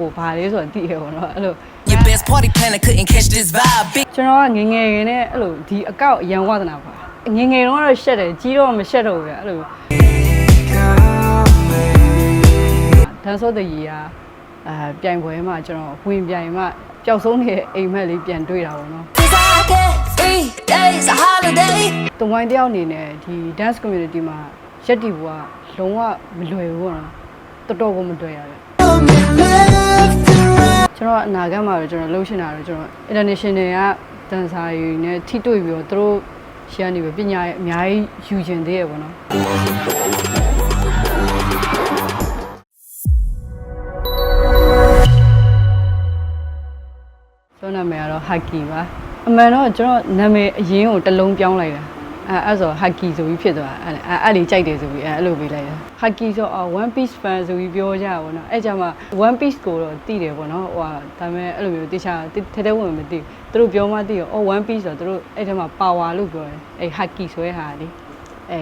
ကိုဘာလဲဆိုတော့သိရပေါ့နော်အဲ့လို Your best party planner couldn't catch this vibe. Big ကျွန်တော်ကငယ်ငယ်ရင်းနဲ့အဲ့လိုဒီအကောက်အရန်ဝါသနာပါငယ်ငယ်တော့ကတော့ရှက်တယ်ကြီးတော့မရှက်တော့ဘူးဗျအဲ့လိုတန်းစောတရီကအာပြိုင်ပွဲမှာကျွန်တော်ဝင်ပြိုင်မှပျောက်ဆုံးနေတဲ့အိမ်မက်လေးပြန်တွေ့တာပေါ့နော် Cause I get three days a holiday. တုံဝိုင်းတယောက်အနေနဲ့ဒီ dance community မှာရက်တီဘူးကလုံးဝမလွယ်ဘူးပေါ့နော်တော်တော်ကိုမတွေ့ရတယ် ကျွန်တော်အနာဂတ်မှာတော့ကျွန်တော်လှုပ်ရှင်တာတော့ကျွန်တော် international က dancer တွေနဲ့ထိတွေ့ပြီးတော့သူတို့ရှေ့ကနေပဲပညာရေးအများကြီးယူကျင်သေးရပေါ့နော်ကျွန်တော်နာမည်ကတော့ Haki ပါအမှန်တော့ကျွန်တော်နာမည်အရင်ကိုတစ်လုံးပြောင်းလိုက်တာ အဲအဲ့ဆို Haki ဆိုပြီးဖြစ်သွားတာအဲ့အဲ့အဲ့လေးကြိုက်တယ်ဆိုပြီးအဲ့အဲ့လိုပေးလိုက်တာ Haki ဆိုအော် One Piece fan ဆိုပြီးပြောကြတာပေါ့နော်အဲ့ကြမှာ One Piece ကိုတော့သိတယ်ပေါ့နော်ဟိုဟာဒါပေမဲ့အဲ့လိုမျိုးတခြားထဲထဲဝင်မသိသူတို့ပြောမှသိရောအော် One Piece ဆိုတော့သူတို့အဲ့ထဲမှာ power လို့ပြောတယ်အဲ့ Haki ဆိုတဲ့ဟာလေအဲ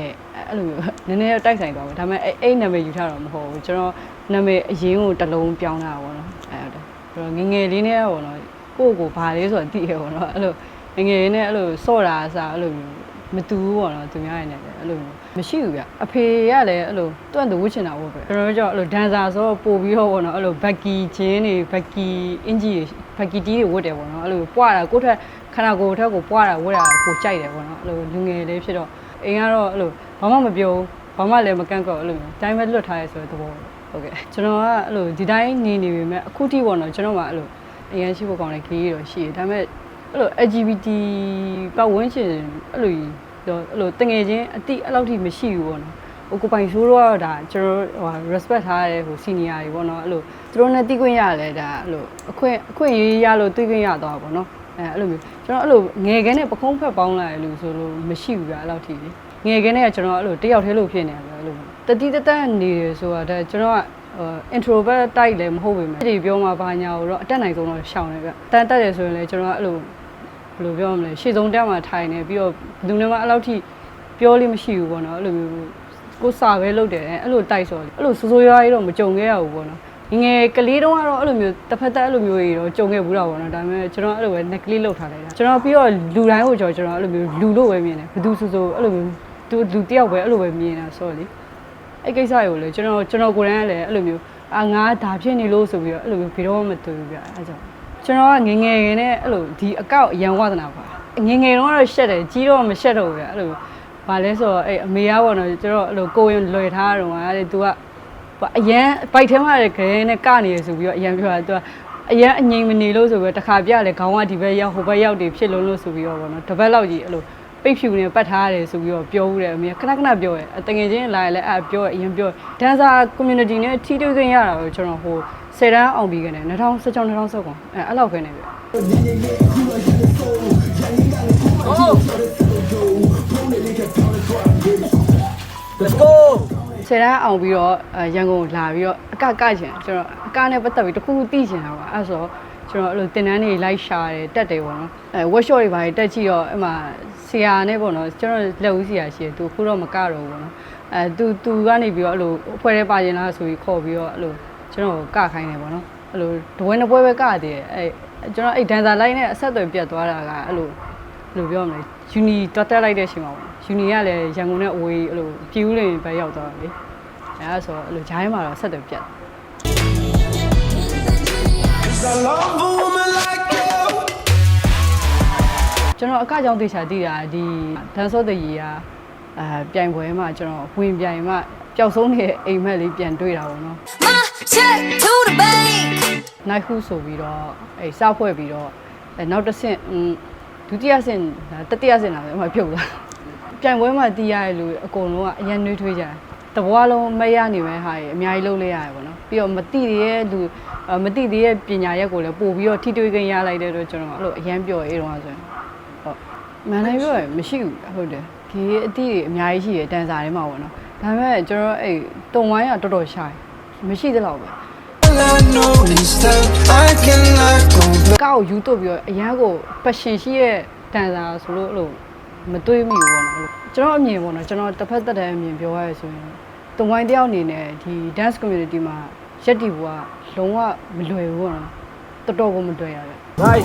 အဲ့လိုမျိုးနည်းနည်းတော့တိုက်ဆိုင်သွားတယ်ဒါပေမဲ့အဲ့အဲ့နာမည်ယူထားတော့မဟုတ်ဘူးကျွန်တော်နာမည်အရင်ကိုတစ်လုံးပြောင်းတာပေါ့နော်အဲ့ဟုတ်တယ်ဆိုတော့ငယ်ငယ်လေးနဲ့ပေါ့နော်ကိုယ့်ကိုဘာလဲဆိုတော့သိရပေါ့နော်အဲ့လိုငယ်ငယ်လေးနဲ့အဲ့လိုစော့တာအစားအဲ့လိုမျိုး မတူဘူးပေါ့နော်သူများရနေတယ်အဲ့လိုမျိုးမရှိဘူးဗျအဖေကလည်းအဲ့လိုသူ့အတူဝှချင်တာပေါ့ပဲကျွန်တော်တို့ကြောင့်အဲ့လိုဒန်ဆာဆိုတော့ပို့ပြီးတော့ပေါ့နော်အဲ့လိုဘက်ကီဂျင်းတွေဘက်ကီအင်ဂျီဘက်ကီတီးတွေဝတ်တယ်ပေါ့နော်အဲ့လိုပွားတာကိုယ့်ထက်ခန္ဓာကိုယ်ထက်ကိုပွားတာဝတ်တာကိုကြိုက်တယ်ပေါ့နော်အဲ့လိုလူငယ်လေးဖြစ်တော့အိမ်ကတော့အဲ့လိုဘာမှမပြောဘာမှလည်းမကန့်ကောက်အဲ့လိုမျိုးတိုင်းပဲလွတ်ထားရဲဆိုတဲ့သဘောဟုတ်ကဲ့ကျွန်တော်ကအဲ့လိုဒီတိုင်းနေနေပေမဲ့အခုထိပေါ့နော်ကျွန်တော်ကအဲ့လိုအရင်ရှိဖို့ကောင်းတဲ့ခေကြီးတော့ရှိတယ်ဒါပေမဲ့ အဲ့လို LGBT ပတ်ဝန်းကျင်အဲ့လိုတော့အဲ့လိုတငယ်ချင်းအတိအဲ့လောက်ထိမရှိဘူးပေါ့နော်ဟိုကိုပိုင်ဆိုးတော့ဒါကျွန်တော်ဟို respect ထားရတဲ့ဟို senior တွေပေါ့နော်အဲ့လိုသူတို့နဲ့တီးခွင့်ရတယ်ဒါအဲ့လိုအခွင့်အခွင့်ရေးရလို့တီးခွင့်ရတော့ပေါ့နော်အဲအဲ့လိုမျိုးကျွန်တော်အဲ့လိုငယ်ကန်းနဲ့ပခုံးဖက်ပေါင်းလာတယ်လို့ဆိုလို့မရှိဘူးဗျအဲ့လောက်ထိလေငယ်ကန်းနဲ့ကျွန်တော်အဲ့လိုတယောက်တည်းလို့ဖြစ်နေတယ်အဲ့လိုတတိတတနေတယ်ဆိုတာဒါကျွန်တော်က introvert တိုက်လည်းမဟုတ်ပေမဲ့အဲ့ဒီပြောမှာဘာညာကိုတော့အတက်နိုင်ဆုံးတော့ရှောင်တယ်ဗျတန်တက်တယ်ဆိုရင်လည်းကျွန်တော်ကအဲ့လိုဘယ်လိုပြောမလဲရှေ့ဆုံးတက်မှာထိုင်နေပြီးတော့ဘယ်သူမှအဲ့လောက်ထိပြောလို့မရှိဘူးပေါ့နော်အဲ့လိုမျိုးကိုစာပဲလုပ်တယ်အဲ့လိုတိုက်ဆိုအဲ့လိုစိုးစိုးရွားရွားတော့မကြုံခဲ့ရဘူးပေါ့နော်ငငယ်ကလေးတုန်းကတော့အဲ့လိုမျိုးတစ်ဖက်သက်အဲ့လိုမျိုးကြီးတော့ကြုံခဲ့ဘူးတော့ပေါ့နော်ဒါပေမဲ့ကျွန်တော်အဲ့လိုပဲ neck ကလေးလောက်ထားလိုက်တာကျွန်တော်ပြီးတော့လူတိုင်းကိုကျွန်တော်ကျွန်တော်အဲ့လိုမျိုးလူလို့ပဲမြင်တယ်ဘယ်သူစိုးစိုးအဲ့လိုမျိုးသူလူတယောက်ပဲအဲ့လိုပဲမြင်တာဆိုတော့လေ အဲ့ကိစ္စတွေကိုလေကျွန်တော်ကျွန်တော်ကိုယ်တိုင်ကလည်းအဲ့လိုမျိုးအာငါဒါဖြစ်နေလို့ဆိုပြီးတော့အဲ့လိုမျိုးဘယ်တော့မှမတွေ့ဘူးဗျအဲ့ကြောင့်ကျွန်တော်ကငယ်ငယ်ရင်းနဲ့အဲ့လိုဒီအကောက်အရန်ဝါသနာပါငယ်ငယ်တော့ကတော့ရှက်တယ်ကြီးတော့မရှက်တော့ဘူးဗျအဲ့လိုဘာလဲဆိုတော့အဲ့အမေကပေါ့နော်ကျွန်တော်အဲ့လိုကိုရင်လွယ်ထားတော့အဲ့ तू ကအရန်ဘိုက်ထဲမှာလည်းခဲနဲ့ကနေရဆိုပြီးတော့အရန်ပြောတာ तू ကအရန်အငိမ်မနေလို့ဆိုပြီးတော့တစ်ခါပြလဲခေါင်းကဒီဘက်ရောက်ဟိုဘက်ရောက်တွေဖြစ်လို့လို့ဆိုပြီးတော့ပေါ့နော်တစ်ပတ်လောက်ကြီးအဲ့လို ပိတ်ဖြူနေပတ်ထားရတယ်ဆိုပြီးတော့ပြောဦးတယ်အမေကခဏခဏပြောတယ်တငယ်ချင်းလာရင်လည်းအဲ့ပြောအရင်ပြောဒန်ဆာ community နဲ့ထိတွေ့ခွင့်ရတာကိုကျွန်တော်ဟိုဆယ်တန်းအောင်ပြီးကနေ2016 2019အဲအဲ့လောက်ပဲနေပြီ Let's go ဆယ်တန်းအောင်ပြီးတော့အဲရန်ကုန်လာပြီးတော့အကကချင်ကျွန်တော်အကနဲ့ပတ်သက်ပြီးတခုခုသိချင်တာပါအဲ့ဆိုတော့ကျွန်တော်အဲ့လိုတင်တန်းတွေလိုက်ရှာတယ်တက်တယ်ပေါ့နော်အဲ workshop တွေပါတယ်တက်ကြည့်တော့အဲ့မှာဆ ရာနဲ့ပေါ့နော်ကျွန်တော်လက်ဦးဆရာရှိတယ်သူခုတော့မကတော့ဘူးပေါ့နော်အဲသူသူကနေပြီးတော့အဲ့လိုအဖွဲ့ထဲပါရင်လားဆိုပြီးခေါ်ပြီးတော့အဲ့လိုကျွန်တော်ကခိုင်းတယ်ပေါ့နော်အဲ့လိုတပွဲနှစ်ပွဲပဲကတည်တယ်အဲကျွန်တော်အဲ့ဒန်ဆာလိုက်နဲ့အဆက်အသွယ်ပြတ်သွားတာကအဲ့လိုဘယ်လိုပြောမလဲယူနီတွတ်တက်လိုက်တဲ့အချိန်မှာပေါ့ယူနီကလည်းရန်ကုန်နဲ့အဝေးအဲ့လိုပြူးလင်ပဲရောက်သွားတယ်လေအဲဒါဆိုအဲ့လိုဂျိုင်းမှာတော့ဆက်တယ်ပြတ် I love ကျွန်တော်အကကြောင့်သေချာသိတာဒီဒန်ဆော့တရီကအာပြိုင်ပွဲမှာကျွန်တော်ဝင်ပြိုင်မှပျောက်ဆုံးနေတဲ့အိမ်မက်လေးပြန်တွေ့တာပေါ့နော် My check to the bank. နိုင်ခုဆိုပြီးတော့အဲစဖွဲ့ပြီးတော့အဲနောက်တစ်ဆင့်อืมဒုတိယဆင့်ဒါတတိယဆင့်လာပဲအမှပြုတ်သွားပြိုင်ပွဲမှာတီးရတဲ့လူအကုန်လုံးကအရန်နှွေးထွေးကြတယ်တဘွားလုံးမရနေမဲ့ဟာကြီးအများကြီးလုပ်လဲရတယ်ပေါ့နော်ပြီးတော့မတိသေးတဲ့လူအမတိသေးတဲ့ပညာရက်ကိုလည်းပို့ပြီးတော့ထိတွေ့ခွင့်ရလိုက်တဲ့တော့ကျွန်တော်အဲ့လိုအရန်ပြောအေးတော့ဆိုရင်ဟုတ် မန်နိုင်ပြောရင်မရှိဘူးဟုတ်တယ်ဒီအတိတွေအများကြီးရှိတယ်တန်စာထဲမှာပေါ့နော်ဒါပေမဲ့ကျွန်တော်အဲ့တုံဝိုင်းကတော်တော်ရှာတယ်မရှိသလောက်ပဲ All I know is that I cannot go back ကောက်ယူတော့ပြီးတော့အရန်ကို passion ရှိရဲ့တန်စာဆိုလို့အဲ့လိုမတွေးမိဘူးပေါ့နော်အဲ့လိုကျွန်တော်အမြင်ပေါ့နော်ကျွန်တော်တစ်ဖက်သက်တဲ့အမြင်ပြောရရဆိုရင်တုံဝိုင်းတယောက်အနေနဲ့ဒီ dance community မှာရက်တီဘွားလုံးဝမလွယ်ဘူးပေါ့နော်တော်တော်ကိုမလွယ်ရဗျ right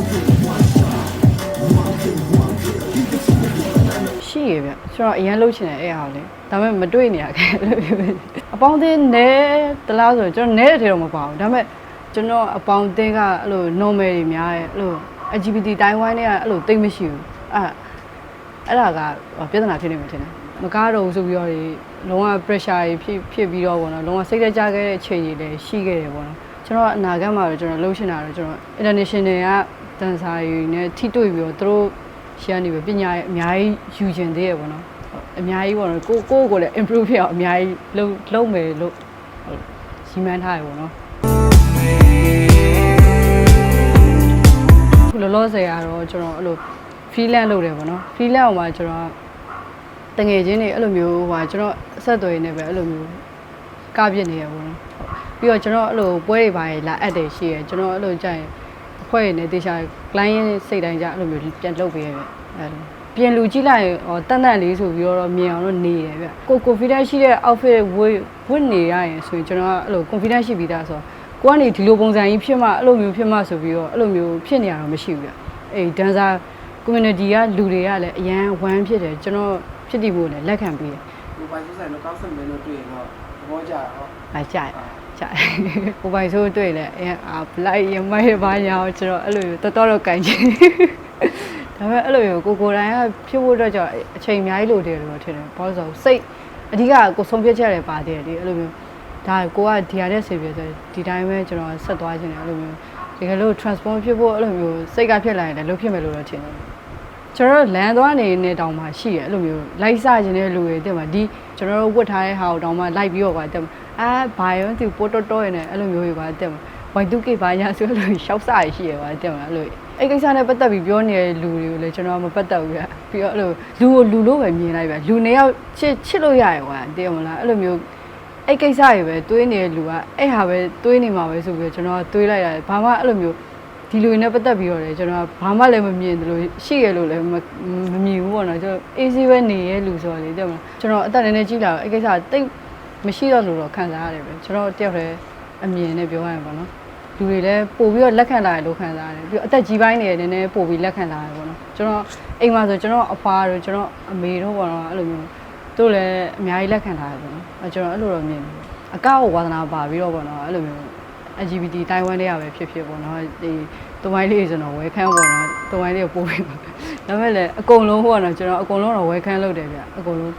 ရှိရဗျကျွန်တော်အရင်လှုပ်ချင်တယ်အဲ့ဟာကိုလေဒါပေမဲ့မတွေ့နေရခဲ့လို့ပြောတယ်အပေါင်းအသင်းနဲတလားဆိုကျွန်တော်နဲတဲ့ထဲတော့မပါဘူးဒါပေမဲ့ကျွန်တော်အပေါင်းအသင်းကအဲ့လို normal တွေများရဲ့အဲ့လို LGBT တိုင်းဝိုင်းတွေကအဲ့လိုတိတ်မရှိဘူးအဲ့အဲ့ဒါကပြဿနာဖြစ်နေမှထင်တယ်မကားတော့ဘူးဆိုပြီးတော့ဒီလုံးဝ pressure တွေဖြစ်ဖြစ်ပြီးတော့ပေါ့နော်လုံးဝစိတ်သက်ကြခဲ့တဲ့ချိန်ကြီးလည်းရှိခဲ့တယ်ပေါ့နော်ကျွန်တော်အနာဂတ်မှာတော့ကျွန်တော်လှုပ်ရှင်တာတော့ကျွန်တော် international ကဒန်ဆာတွေနဲ့ထိတွေ့ပြီးတော့သူတို့ ရှမ်းနေပဲပညာရေးအများကြီးယူကျင်သေးရပေါ့နော်ဟုတ်အများကြီးပေါ့နော်ကိုကိုယ့်ကိုယ်လည်း improve ဖြစ်အောင်အများကြီးလုပ်လုပ်မယ်လို့ဟုတ်ရီမန်းထားရပေါ့နော်ခုလောလောဆယ်ကတော့ကျွန်တော်အဲ့လို freelance လုပ်တယ်ပေါ့နော် freelance အောင်မှာကျွန်တော်တငယ်ချင်းတွေအဲ့လိုမျိုးဟိုဟာကျွန်တော်အဆက်အသွယ်နေပဲအဲ့လိုမျိုးကပြစ်နေရပေါ့နော်ပြီးတော့ကျွန်တော်အဲ့လိုပွဲတွေပါလာအပ်တယ်ရှိရကျွန်တော်အဲ့လိုကြိုင်အ ဖွဲ့ရနေတေချာ client စိတ်တိုင်းကြအဲ့လိုမျိုးပြန်လုပ်ပေးရပဲအဲ့လိုပြင်လူကြည့်လိုက်ဟောတန်တန်လေးဆိုပြီးတော့မြင်အောင်လို့နေရဗျကို confidence ရှိတဲ့ outfit ဝတ်ဝတ်နေရရင်ဆိုရင်ကျွန်တော်ကအဲ့လို confidence ရှိပြီးသားဆိုတော့ကိုကနေဒီလိုပုံစံကြီးဖြစ်မှအဲ့လိုမျိုးဖြစ်မှဆိုပြီးတော့အဲ့လိုမျိုးဖြစ်နေရတော့မရှိဘူးဗျအေး dancer community ကလူတွေကလည်းအရန်ဝမ်းဖြစ်တယ်ကျွန်တော်ဖြစ်တည်ဖို့လည်းလက်ခံပေးတယ်ကိုပိုင်စုဆိုင်တော့ကောက်ဆက်မယ်လို့တွေ့ရင်တော့သဘောကျတော့အားကြတယ် ကြတယ်ကိုပိုင်ဆိုးတွေ့လဲအဲအာဘလိုက်ရမိုက်ဘာညာကျွန်တော်အဲ့လိုတော်တော်တော့ကန်ချင်ဒါပေမဲ့အဲ့လိုကိုကိုတိုင်းကဖြစ်ဖို့အတွက်ကြောင့်အချိန်အများကြီးလိုတယ်လို့ထင်တယ်ဘာလို့ဆိုစိတ်အဓိကကိုဆုံးဖြတ်ချက်တွေပါသေးတယ်ဒီအဲ့လိုမျိုးဒါကိုကဒီဟာနဲ့ဆေးပြဆိုဒီတိုင်းပဲကျွန်တော်ဆက်သွားခြင်းတယ်အဲ့လိုမျိုးဒီကလို့ transform ဖြစ်ဖို့အဲ့လိုမျိုးစိတ်ကဖြစ်လာရင်လည်းလုပ်ဖြစ်မယ်လို့တော့ထင်တယ်ကျွန်တော်တို့လမ်းသွားနေနေတောင်မှရှိရအဲ့လိုမျိုးလိုက်စခြင်းတဲ့လူတွေတက်မှာဒီကျွန်တော်တို့ဝတ်ထားတဲ့ဟာကိုတောင်မှလိုက်ပြီးတော့ပါတက်မှာ အာဘာရောသူပိုတော်တော်ရနေအဲ့လိုမျိုးတွေပါတက်မှာ Y2K ဘာညာဆိုအဲ့လိုရှောက်စရရှိရပါတက်မှာအဲ့လိုအဲ့ကိစ္စနဲ့ပတ်သက်ပြီးပြောနေတဲ့လူတွေကိုလည်းကျွန်တော်မပတ်သက်ဘူးပြပြီးတော့အဲ့လိုလူကိုလူလို့ပဲမြင်လိုက်ပဲလူနေရောက်ချစ်ချစ်လို့ရရကွာတည်မလားအဲ့လိုမျိုးအဲ့ကိစ္စတွေပဲတွေးနေတဲ့လူကအဲ့ဟာပဲတွေးနေမှာပဲဆိုပြီးတော့ကျွန်တော်ကတွေးလိုက်ရတယ်ဘာမှအဲ့လိုမျိုးဒီလူတွေနဲ့ပတ်သက်ပြီးတော့လေကျွန်တော်ကဘာမှလည်းမမြင်တယ်လို့ရှိရလို့လည်းမမမြင်ဘူးပေါ့နော်ကျွန်တော် easy ပဲနေရဲ့လူဆိုတော့လေတဲ့မလားကျွန်တော်အသက်နည်းနည်းကြီးလာတော့အဲ့ကိစ္စတိတ် မရှိတော့လို့တော့ခံစားရတယ်ပဲကျွန်တော်တယောက်တည်းအမြင်နဲ့ပြောရရင်ပေါ့နော်လူတွေလည်းပို့ပြီးတော့လက်ခံလာတယ်လို့ခံစားရတယ်ပြီးတော့အသက်ကြီးပိုင်းနေတယ်နည်းနည်းပို့ပြီးလက်ခံလာတယ်ပေါ့နော်ကျွန်တော်အိမ်မှာဆိုကျွန်တော်အဖွားတို့ကျွန်တော်အမေတို့ပေါ့နော်အဲ့လိုမျိုးတို့လည်းအများကြီးလက်ခံထားတယ်ပေါ့နော်အဲကျွန်တော်အဲ့လိုတော့မြင်တယ်အကောက်ဝါသနာပါပြီးတော့ပေါ့နော်အဲ့လိုမျိုး LGBT တိုင်ဝမ်တွေကပဲဖြစ်ဖြစ်ပေါ့နော်ဒီတဝိုင်းလေးကျွန်တော်ဝဲခန်းပေါ့နော်တဝိုင်းလေးကိုပို့ပြီးပါဒါပေမဲ့လည်းအကုန်လုံးပေါ့နော်ကျွန်တော်အကုန်လုံးတော့ဝဲခန်းလုပ်တယ်ဗျအကုန်လုံး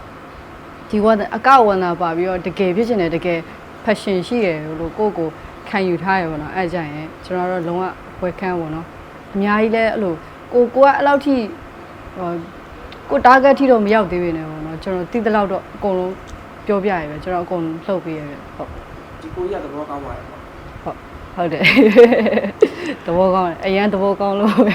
ဒီဝါအကောက်ဝါနာပါပြီးတော့တကယ်ဖြစ်ချင်တယ်တကယ် passion ရှိရလို့ကိုယ့်ကိုခံယူထားရပေါ့နော်အဲ့ကြရင်ကျွန်တော်တို့လုံးဝဝဲခန်းပေါ့နော်အများကြီးလဲအဲ့လိုကိုကိုကအဲ့လောက်ထိဟိုကို target ထိတော့မရောက်သေးဘူးနေပေါ့နော်ကျွန်တော်တိတဲ့လောက်တော့အကုန်လုံးပြောပြရပဲကျွန်တော်အကုန်လုံးလှုပ်ပေးရပဲဟုတ်ဒီကိုကြီးကသဘောကောင်းပါတယ်ပေါ့ဟုတ်ဟုတ်တယ်သဘောကောင်းတယ်အရန်သဘောကောင်းလို့ပဲ